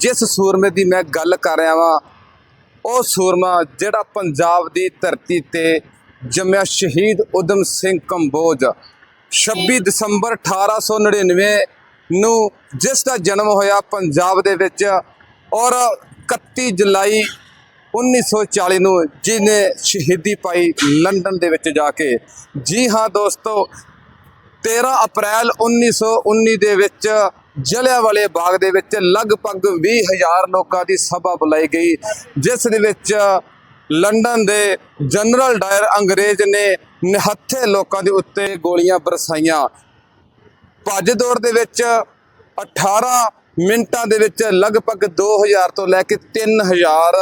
ਜਿਸ ਸੂਰਮੇ ਦੀ ਮੈਂ ਗੱਲ ਕਰ ਰਿਹਾ ਵਾਂ, ਉਹ ਸੂਰਮਾ ਜਿਹੜਾ ਪੰਜਾਬ ਦੀ ਧਰਤੀ ਤੇ ਜੰਮਿਆ ਸ਼ਹੀਦ ਉਦਮ ਸਿੰਘ ਕੰਬੋਜ 26 ਦਸੰਬਰ 1899 ਨੂੰ ਜਿਸ ਦਾ ਜਨਮ ਹੋਇਆ ਪੰਜਾਬ ਦੇ ਵਿੱਚ ਔਰ 31 ਜੁਲਾਈ 1940 ਨੂੰ ਜਿਹਨੇ ਸ਼ਹੀਦੀ ਪਾਈ ਲੰਡਨ ਦੇ ਵਿੱਚ ਜਾ ਕੇ। ਜੀ ਹਾਂ ਦੋਸਤੋ 13 ਅਪ੍ਰੈਲ 1919 ਦੇ ਵਿੱਚ ਜਲਿਆਂਵਾਲੇ ਬਾਗ ਦੇ ਵਿੱਚ ਲਗਭਗ 20000 ਲੋਕਾਂ ਦੀ ਸਭਾ ਬੁਲਾਈ ਗਈ, ਜਿਸ ਦੇ ਵਿੱਚ ਲੰਡਨ ਦੇ ਜਨਰਲ ਡਾਇਰ ਅੰਗਰੇਜ਼ ਨੇ ਨਿਹੱਥੇ ਲੋਕਾਂ ਦੇ ਉੱਤੇ ਗੋਲੀਆਂ ਬਰਸਾਈਆਂ। ਭੱਜ ਦੌੜ ਦੇ ਵਿੱਚ 18 ਮਿੰਟਾਂ ਦੇ ਵਿੱਚ ਲਗਭਗ 2000 ਤੋਂ ਲੈ ਕੇ 3000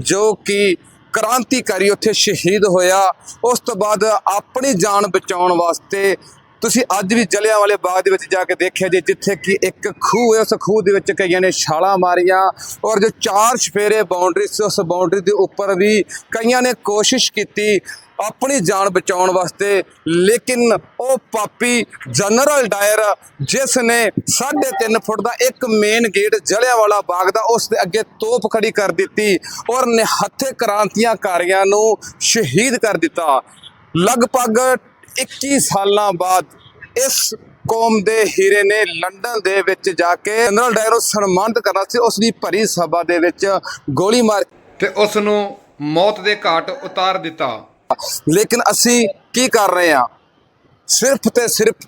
ਜੋ ਕਿ ਕ੍ਰਾਂਤੀਕਾਰੀ ਉੱਥੇ ਸ਼ਹੀਦ ਹੋਇਆ। ਉਸ ਤੋਂ ਬਾਅਦ ਆਪਣੀ ਜਾਨ ਬਚਾਉਣ ਵਾਸਤੇ ਤੁਸੀਂ ਅੱਜ ਵੀ ਜਲਿਆਂ ਵਾਲੇ ਬਾਗ ਦੇ ਵਿੱਚ ਜਾ ਕੇ ਦੇਖਿਆ ਜੇ, ਜਿੱਥੇ ਕਿ ਇੱਕ ਖੂਹ ਹੈ, ਉਸ ਖੂਹ ਦੇ ਵਿੱਚ ਕਈਆਂ ਨੇ ਛਾਲਾਂ ਮਾਰੀਆਂ ਔਰ ਜੋ ਚਾਰ ਛਫੇਰੇ ਬਾਉਂਡਰੀ ਸੀ, ਉਸ ਬਾਉਂਡਰੀ ਦੇ ਉੱਪਰ ਵੀ ਕਈਆਂ ਨੇ ਕੋਸ਼ਿਸ਼ ਕੀਤੀ ਆਪਣੀ ਜਾਨ ਬਚਾਉਣ ਵਾਸਤੇ, ਲੇਕਿਨ ਉਹ ਪਾਪੀ ਜਨਰਲ ਡਾਇਰ, ਜਿਸ ਨੇ 3.5 ਫੁੱਟ ਦਾ ਇੱਕ ਮੇਨ ਗੇਟ ਜਲਿਆਂਵਾਲਾ ਬਾਗ ਦਾ, ਉਸ ਦੇ ਅੱਗੇ ਤੋਪ ਖੜੀ ਕਰ ਦਿੱਤੀ ਔਰ ਨਿਹੱਥੇ ਕ੍ਰਾਂਤੀਆਂ ਕਾਰੀਆਂ ਨੂੰ ਸ਼ਹੀਦ ਕਰ ਦਿੱਤਾ। ਲਗਭਗ 21 ਸਾਲਾਂ ਬਾਅਦ ਇਸ ਕੌਮ ਦੇ ਹੀਰੇ ਨੇ ਲੰਡਨ ਦੇ ਵਿੱਚ ਜਾ ਕੇ ਜਨਰਲ ਡਾਇਰ ਨੂੰ ਸਨਮਾਨਿਤ ਕਰਨਾ ਸੀ ਉਸ ਦੀ ਭਰੀ ਸਭਾ ਦੇ ਵਿੱਚ ਗੋਲੀ ਮਾਰ ਤੇ ਉਸ ਨੂੰ ਮੌਤ ਦੇ ਘਾਟ ਉਤਾਰ ਦਿੱਤਾ। ਲੇਕਿਨ ਅਸੀਂ ਕੀ ਕਰ ਰਹੇ ਹਾਂ? ਸਿਰਫ ਤੇ ਸਿਰਫ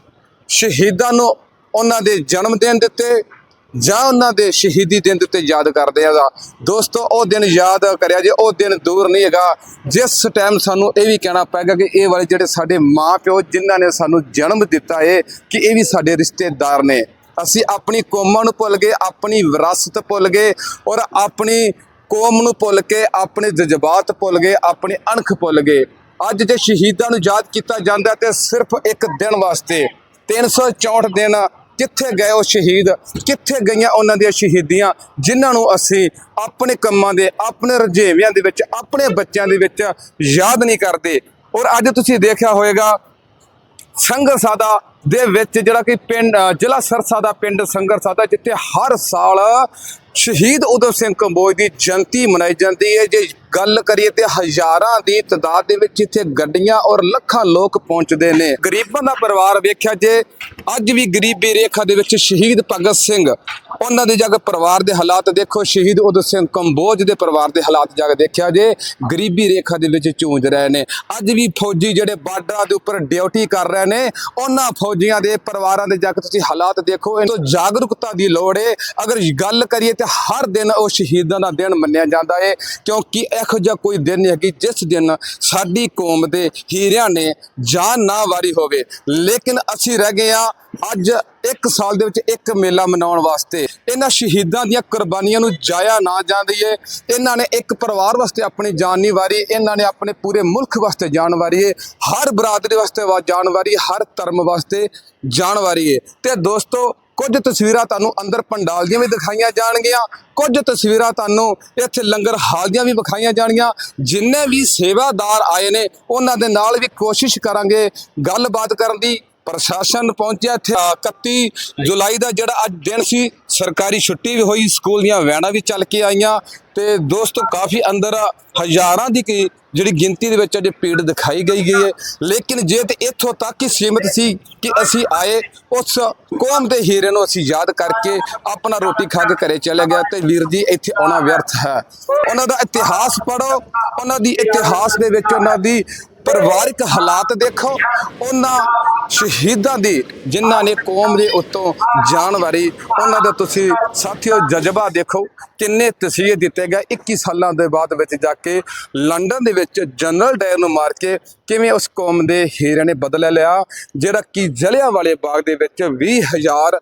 ਸ਼ਹੀਦਾਂ ਨੂੰ ਉਹਨਾਂ ਦੇ ਜਨਮ ਦਿਨ ਦਿੱਤੇ ਜਾਂ ਉਹਨਾਂ ਦੇ ਸ਼ਹੀਦੀ ਦਿਨ ਦੇ ਉੱਤੇ ਯਾਦ ਕਰਦੇ ਆ ਦਾ ਦੋਸਤੋ, ਉਹ ਦਿਨ ਯਾਦ ਕਰਿਆ ਜੇ, ਉਹ ਦਿਨ ਦੂਰ ਨਹੀਂ ਹੈਗਾ। ਜਿਸ ਟਾਈਮ ਸਾਨੂੰ ਇਹ ਵੀ ਕਹਿਣਾ ਪਏਗਾ ਕਿ ਇਹ ਵਾਲੇ ਜਿਹੜੇ ਸਾਡੇ ਮਾਪਿਓ ਜਿਨ੍ਹਾਂ ਨੇ ਸਾਨੂੰ ਜਨਮ ਦਿੱਤਾ ਏ, ਕਿ ਇਹ ਵੀ ਸਾਡੇ ਰਿਸ਼ਤੇਦਾਰ ਨੇ। ਅਸੀਂ ਆਪਣੀ ਕੌਮਾਂ ਨੂੰ ਭੁੱਲ ਗਏ, ਆਪਣੀ ਵਿਰਾਸਤ ਭੁੱਲ ਗਏ ਔਰ ਆਪਣੀ ਕੌਮ ਨੂੰ ਭੁੱਲ ਕੇ, ਆਪਣੇ ਜਜ਼ਬਾਤ ਭੁੱਲ ਗਏ, ਆਪਣੀ ਅਣਖ ਭੁੱਲ ਗਏ। ਅੱਜ ਜੇ ਸ਼ਹੀਦਾਂ ਨੂੰ ਯਾਦ ਕੀਤਾ ਜਾਂਦਾ ਤੇ ਸਿਰਫ ਇੱਕ ਦਿਨ ਵਾਸਤੇ 364 ਦਿਨ ਕਿੱਥੇ ਗਏ ਉਹ ਸ਼ਹੀਦ? ਕਿੱਥੇ ਗਈਆਂ ਉਹਨਾਂ ਦੀਆਂ ਸ਼ਹੀਦੀਆਂ? ਜਿਨ੍ਹਾਂ ਨੂੰ ਅਸੀਂ ਆਪਣੇ ਕੰਮਾਂ ਦੇ, ਆਪਣੇ ਰੁਝੇਵਿਆਂ ਦੇ ਵਿੱਚ, ਆਪਣੇ ਬੱਚਿਆਂ ਦੇ ਵਿੱਚ ਯਾਦ ਨਹੀਂ ਕਰਦੇ? ਔਰ ਅੱਜ ਤੁਸੀਂ ਦੇਖਿਆ ਹੋਵੇਗਾ ਸੰਗਰਸਾਦਾ ਦੇ ਵਿੱਚ ਜਿਹੜਾ ਕਿ ਪਿੰਡ ਜ਼ਿਲ੍ਹਾ ਸਰਸਾ ਦਾ ਪਿੰਡ ਸੰਗਰਸਾਦਾ ਜਿੱਥੇ ਹਰ ਸਾਲ ਸ਼ਹੀਦ ਉਦਮ ਸਿੰਘ ਕੰਬੋਜ ਦੀ ਜਯੰਤੀ ਮਨਾਈ ਜਾਂਦੀ ਹੈ। ਜੇ ਗੱਲ ਕਰੀਏ ਤੇ ਹਜ਼ਾਰਾਂ ਦੀ ਤਦਾਦ ਦੇ ਵਿੱਚ ਇੱਥੇ ਗੱਡੀਆਂ ਔਰ ਲੱਖਾਂ ਲੋਕ ਪਹੁੰਚਦੇ ਨੇ। ਗਰੀਬਾਂ ਦਾ ਪਰਿਵਾਰ ਵੇਖਿਆ ਜੇ, ਅੱਜ ਵੀ ਗਰੀਬੀ ਰੇਖਾ ਦੇ ਵਿੱਚ ਸ਼ਹੀਦ ਭਗਤ ਸਿੰਘ, ਉਹਨਾਂ ਦੇ ਜਾ ਕੇ ਪਰਿਵਾਰ ਦੇ ਹਾਲਾਤ ਦੇਖੋ, ਸ਼ਹੀਦ ਉਦਮ ਸਿੰਘ ਕੰਬੋਜ ਦੇ ਪਰਿਵਾਰ ਦੇ ਹਾਲਾਤ ਜਾ ਦੇਖਿਆ ਜੇ, ਗਰੀਬੀ ਰੇਖਾ ਦੇ ਵਿੱਚ ਝੂੰਝ ਰਹੇ ਨੇ। ਅੱਜ ਵੀ ਫੌਜੀ ਜਿਹੜੇ ਬਾਰਡਰਾਂ ਦੇ ਉੱਪਰ ਡਿਊਟੀ ਕਰ ਰਹੇ ਨੇ, ਉਹਨਾਂ ਫੌਜੀਆਂ ਦੇ ਪਰਿਵਾਰਾਂ ਦੇ ਜਾ ਕੇ ਤੁਸੀਂ ਹਾਲਾਤ ਦੇਖੋ ਇਹ ਤੋਂ ਜਾਗਰੂਕਤਾ ਦੀ ਲੋੜ ਹੈ ਅਗਰ ਗੱਲ ਕਰੀਏ ਤੇ ਹਰ ਦਿਨ ਉਹ ਸ਼ਹੀਦਾਂ ਦਾ ਦਿਨ ਮੰਨਿਆ ਜਾਂਦਾ ਹੈ ਕਿਉਂਕਿ ਇਹੋ ਜਿਹਾ ਕੋਈ ਦਿਨ ਨਹੀਂ ਹੈ ਕਿ ਜਿਸ ਦਿਨ ਸਾਡੀ ਕੌਮ ਦੇ ਹੀਰਿਆਂ ਨੇ ਜਾਨ ਨਾ ਵਾਰੀ ਹੋਵੇ। ਲੇਕਿਨ ਅਸੀਂ ਰਹਿ ਗਏ ਆ ਅੱਜ ਇੱਕ ਸਾਲ ਦੇ ਵਿੱਚ ਇੱਕ ਮੇਲਾ ਮਨਾਉਣ ਵਾਸਤੇ। ਇਹਨਾਂ ਸ਼ਹੀਦਾਂ ਦੀਆਂ ਕੁਰਬਾਨੀਆਂ ਨੂੰ ਜਾਇਆ ਨਾ ਜਾਂਦੀਏ। ਇਹਨਾਂ ਨੇ ਇੱਕ ਪਰਿਵਾਰ ਵਾਸਤੇ ਆਪਣੀ ਜਾਨ ਨਹੀਂ ਵਾਰੀ, ਇਹਨਾਂ ਨੇ ਆਪਣੇ ਪੂਰੇ ਮੁਲਕ ਵਾਸਤੇ ਜਾਨ ਵਾਰੀ ਹੈ ਹਰ ਬਰਾਦਰੀ ਵਾਸਤੇ ਵਾ ਜਾਨ ਵਾਰੀ, ਹਰ ਧਰਮ ਵਾਸਤੇ ਜਾਨ ਵਾਰੀ ਹੈ ਤੇ ਦੋਸਤੋ ਕੁਝ ਤਸਵੀਰਾਂ ਤੁਹਾਨੂੰ ਅੰਦਰ ਪੰਡਾਲ ਦੀਆਂ ਵੀ ਦਿਖਾਈਆਂ ਜਾਣਗੀਆਂ, ਕੁਝ ਤਸਵੀਰਾਂ ਤੁਹਾਨੂੰ ਇੱਥੇ ਲੰਗਰ ਹਾਲ ਦੀਆਂ ਵੀ ਵਿਖਾਈਆਂ ਜਾਣਗੀਆਂ। ਜਿੰਨੇ ਵੀ ਸੇਵਾਦਾਰ ਆਏ ਨੇ, ਉਹਨਾਂ ਦੇ ਨਾਲ ਵੀ ਕੋਸ਼ਿਸ਼ ਕਰਾਂਗੇ ਗੱਲਬਾਤ ਕਰਨ ਦੀ। ਪ੍ਰਸ਼ਾਸਨ ਪਹੁੰਚਿਆ ਇੱਥੇ। ਅ, 31 ਜੁਲਾਈ ਦਾ ਜਿਹੜਾ ਅੱਜ ਦਿਨ ਸੀ ਸਰਕਾਰੀ ਛੁੱਟੀ ਵੀ ਹੋਈ ਸਕੂਲ ਦੀਆਂ ਵੈਨਾਂ ਵੀ ਚੱਲ ਕੇ ਆਈਆਂ ਤੇ ਦੋਸਤੋ ਕਾਫੀ ਅੰਦਰ ਹਜ਼ਾਰਾਂ ਦੀ ਕੀ ਜਿਹੜੀ ਗਿਣਤੀ ਦੇ ਵਿੱਚ ਅੱਜ ਭੀੜ ਦਿਖਾਈ ਗਈ ਗਈ ਹੈ। ਲੇਕਿਨ ਜੇ ਤੇ ਇੱਥੋਂ ਤੱਕ ਹੀ ਸੀਮਿਤ ਸੀ ਕਿ ਅਸੀਂ ਆਏ ਉਸ ਕੌਮ ਦੇ ਹੀਰੇ ਨੂੰ ਅਸੀਂ ਯਾਦ ਕਰਕੇ ਆਪਣਾ ਰੋਟੀ ਖਾ ਕੇ ਘਰੇ ਚਲੇ ਗਿਆ ਤੇ ਵੀਰ ਜੀ ਇੱਥੇ ਆਉਣਾ ਵਿਅਰਥ ਹੈ। ਉਹਨਾਂ ਦਾ ਇਤਿਹਾਸ ਪੜੋ ਉਹਨਾਂ ਦੀ ਇਤਿਹਾਸ ਦੇ ਵਿੱਚ ਉਹਨਾਂ ਦੀ ਪਰਿਵਾਰਿਕ ਹਾਲਾਤ ਦੇਖੋ ਉਹਨਾਂ ਸ਼ਹੀਦਾਂ ਦੀ, ਜਿਨ੍ਹਾਂ ਨੇ ਕੌਮ ਦੇ ਉੱਤੋਂ ਜਾਨ ਵਾਰੀ, ਉਹਨਾਂ ਦਾ ਤੁਸੀਂ ਸਾਥੀਓ ਜਜ਼ਬਾ ਦੇਖੋ, ਕਿੰਨੇ ਤਸੀਹੇ ਦਿੱਤੇ ਗਏ 21 ਸਾਲਾਂ ਦੇ ਬਾਅਦ ਵਿੱਚ ਜਾ ਕੇ ਲੰਡਨ ਦੇ ਵਿੱਚ ਜਨਰਲ ਡਾਇਰ ਨੂੰ ਮਾਰ ਕੇ ਕਿਵੇਂ ਉਸ ਕੌਮ ਦੇ ਹੀਰੇ ਨੇ ਬਦਲਾ ਲਿਆ, ਜਿਹੜਾ ਕਿ ਜਲਿਆਂ ਵਾਲੇ ਬਾਗ ਦੇ ਵਿੱਚ 20000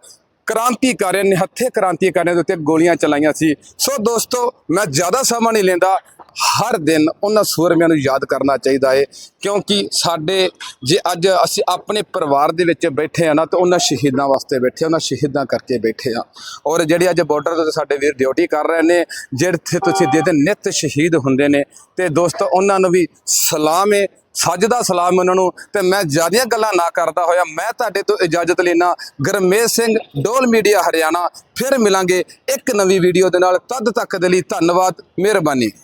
ਕ੍ਰਾਂਤੀਕਾਰੀਆਂ ਨੇ, ਹੱਥੇ ਕ੍ਰਾਂਤੀਕਾਰੀਆਂ ਦੇ ਉੱਤੇ ਗੋਲੀਆਂ ਚਲਾਈਆਂ ਸੀ। ਸੋ ਦੋਸਤੋ, ਮੈਂ ਜ਼ਿਆਦਾ ਸਮਾਂ ਨਹੀਂ ਲੈਂਦਾ ਹਰ ਦਿਨ ਉਹਨਾਂ ਸੂਰਮਿਆਂ ਨੂੰ ਯਾਦ ਕਰਨਾ ਚਾਹੀਦਾ ਹੈ ਕਿਉਂਕਿ ਸਾਡੇ ਜੇ ਅੱਜ ਅਸੀਂ ਆਪਣੇ ਪਰਿਵਾਰ ਦੇ ਵਿੱਚ ਬੈਠੇ ਆ ਨਾ ਤਾਂ ਉਹਨਾਂ ਸ਼ਹੀਦਾਂ ਵਾਸਤੇ ਬੈਠੇ ਆ, ਉਹਨਾਂ ਸ਼ਹੀਦਾਂ ਕਰਕੇ ਬੈਠੇ ਆ। ਔਰ ਜਿਹੜੇ ਅੱਜ ਬਾਰਡਰ ਤੇ ਸਾਡੇ ਵੀਰ ਡਿਊਟੀ ਕਰ ਰਹੇ ਨੇ ਜਿਹੜੇ ਤੁਸੀਂ ਦੇ ਦੇ ਨਿਤ ਸ਼ਹੀਦ ਹੁੰਦੇ ਨੇ ਤੇ ਦੋਸਤੋ ਉਹਨਾਂ ਨੂੰ ਵੀ ਸਲਾਮ ਹੈ ਸੱਜਦਾ ਸਲਾਮ ਉਹਨਾਂ ਨੂੰ ਤੇ ਮੈਂ ਜਿਆਦੀਆਂ ਗੱਲਾਂ ਨਾ ਕਰਦਾ ਹੋਇਆ ਮੈਂ ਤੁਹਾਡੇ ਤੋਂ ਇਜਾਜ਼ਤ ਲੈਣਾ ਗਰਮੇਸ਼ ਸਿੰਘ ਡੋਲ ਮੀਡੀਆ ਹਰਿਆਣਾ ਫਿਰ ਮਿਲਾਂਗੇ ਇੱਕ ਨਵੀਂ ਵੀਡੀਓ ਦੇ ਨਾਲ। ਤਦ ਤੱਕ ਦੇ ਲਈ ਧੰਨਵਾਦ ਮਿਹਰਬਾਨੀ।